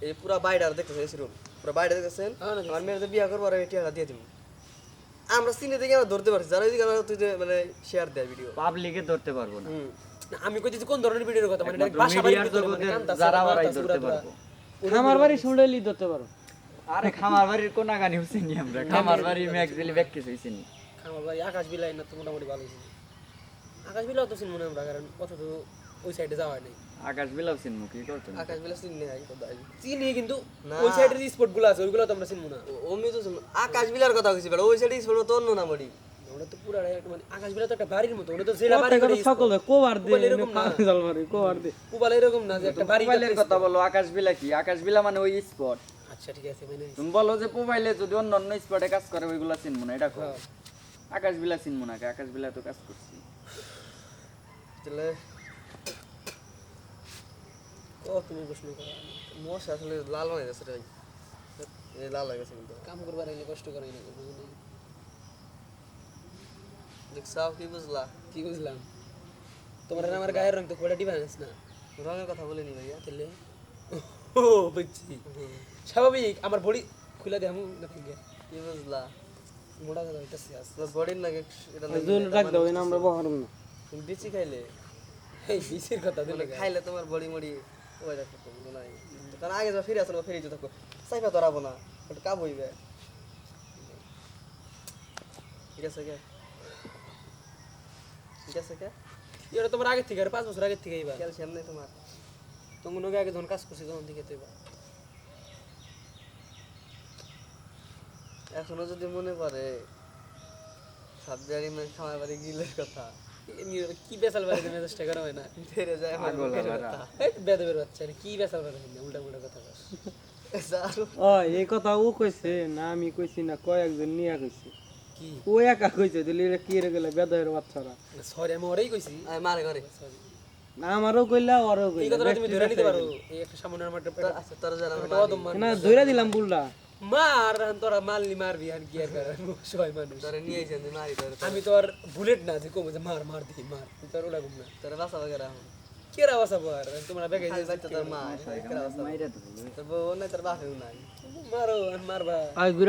এই পুরা বাইরে দেখতেছেন এসি রুম পুরা বাইরে দেখতেছেন হ্যাঁ, আমার মেয়ের বিয়া করব আর এই দিয়ে দিব। আমরা চিনে দেখে আমরা ধরতে পারছি যারা আমরা তুই মানে শেয়ার দেয় ভিডিও পাবলিকে ধরতে পারব না। আমি কইতেছি কোন ধরনের ভিডিওর কথা? মানে বাসা মানে কান্তাছে, যারা ওরাই ধরতে পারব। আমার বাড়ি শুনলেই ধরতে পারো আরে খামার বাড়ির কোন গানি চিনি আমরা। খামার বাড়ি ম্যাক্সিলি ব্যাক কিছু চিনি আমার ভাই আকাশ বিলাই না তো মোটামুটি ভালো ছিল। আকাশ বিলাও তো চিনবো না আমরা কারণ কত তো ওই সাইডে যাওয়া হয় নাই আকাশ বিলাও চিনমু কি করতেন? আকাশ বেলা চিনে আই কোথায় চিনি কিন্তু। ওই সাইডের স্পটগুলো আছে ওইগুলো তো আমরা চিনবো না। অমি তো আকাশ বিলার কথা কইছি বেটা ওই সাইডে স্কুল তো অন্য না মরি ওটা তো পুরা একটা মানে আকাশ বিলা তো একটা বাড়ির মতো ওটা তো জেলা বাড়ি সকল কোবার দে এরকম না। মারি কোবার দে পুবাল এরকম না যে একটা বাড়ি কথা বলো আকাশ বিলা কি? আকাশ বিলা মানে ওই স্পট আচ্ছা ঠিক আছে মানে তুমি বলো যে মোবাইলে যদি অন্য অন্য স্পটে কাজ করে ওইগুলা চিনবো না এটা কো হ্যাঁ। আকাশ বিলা চিনবো না আকাশ বিলা তো কাজ করছি। তাহলে ও তুমি প্রশ্ন করো। মশা আসলে লাল হয়ে গেছে রে। ভাই এই লাল হয়ে গেছে কিন্তু। কাম করবার এলে কষ্ট করাই না বুঝলি? দেখছাও কি বুঝলা? কি বুঝলাম? তোমার আমার গায়ের রং তো একটা ডিফারেন্স না। রঙের কথা বলিনি ভাইয়া। তাহলে? ও বুঝছি। স্বাভাবিক আমার বডি খুলে দে আমি না থেকে কি বুঝলা? মোটা কথা হইতাছে বডির নাকি এটা জোর ডাক দাও না আমরা বহারম না। বিচি খাইলে? এই বিসির কথা দিলে খাইলে তোমার বডি মডি ওই দেখো তো নাই। কারণ আগে যা ফিরে আসো ফিরে যেতে থাকো। সাইফা ধরাবো না ওটা কাব হইবে। ঠিক আছে কে? ঠিক আছে কে? এটা তোমার আগে থেকে আর পাঁচ বছর আগে থেকে এইবার। ক্যালসিয়াম নেই তোমার। তখন ওকে আগে যখন কাজ করছি তখন থেকে তো এবার এখনও যদি মনে পড়ে সাবজারি মানে খামার বাড়ি গিলের কথা। কি বেসাল বাড়িতে মেজাজটা করা হয় না? ফিরে যায় পাগল। এই বেদবের বাচ্চা কি বেসাল বাড়ি উল্টা উল্টা কথা কস ও এই কথা ও কইছে না আমি কইছি না কয়েকজন নিয়া কইছে। কি? ও একা কইছে দিলি এটা কি রে গেলে বেদয়ের বাচ্চারা? সরি আমি ওরেই কইছি। মারে ঘরে। সরি না আমারও কইলা ওরও এই কইলা। কথাটা তুমি ধরে নিতে পারো? এই একটা সামনে আমার আচ্ছা তোর যারা। না ধইরা দিলাম বুলটা মার আর তোরা মারলি মারবি আর কি আর করার? সবাই মানুষ। তোরা নিয়ে যান মারি তোর আমি তোর বুলেট না যে কমে যে মার মার দিই মার। তোর ওলা ঘুম না। তোর বাসা বাগেরা কেরা বাসা আর তোমরা বেগে যাই যাইতে তোর মার কেরা বাসা মাইরা তো তোর বউ না তোর বাসা না মারো আর মারবা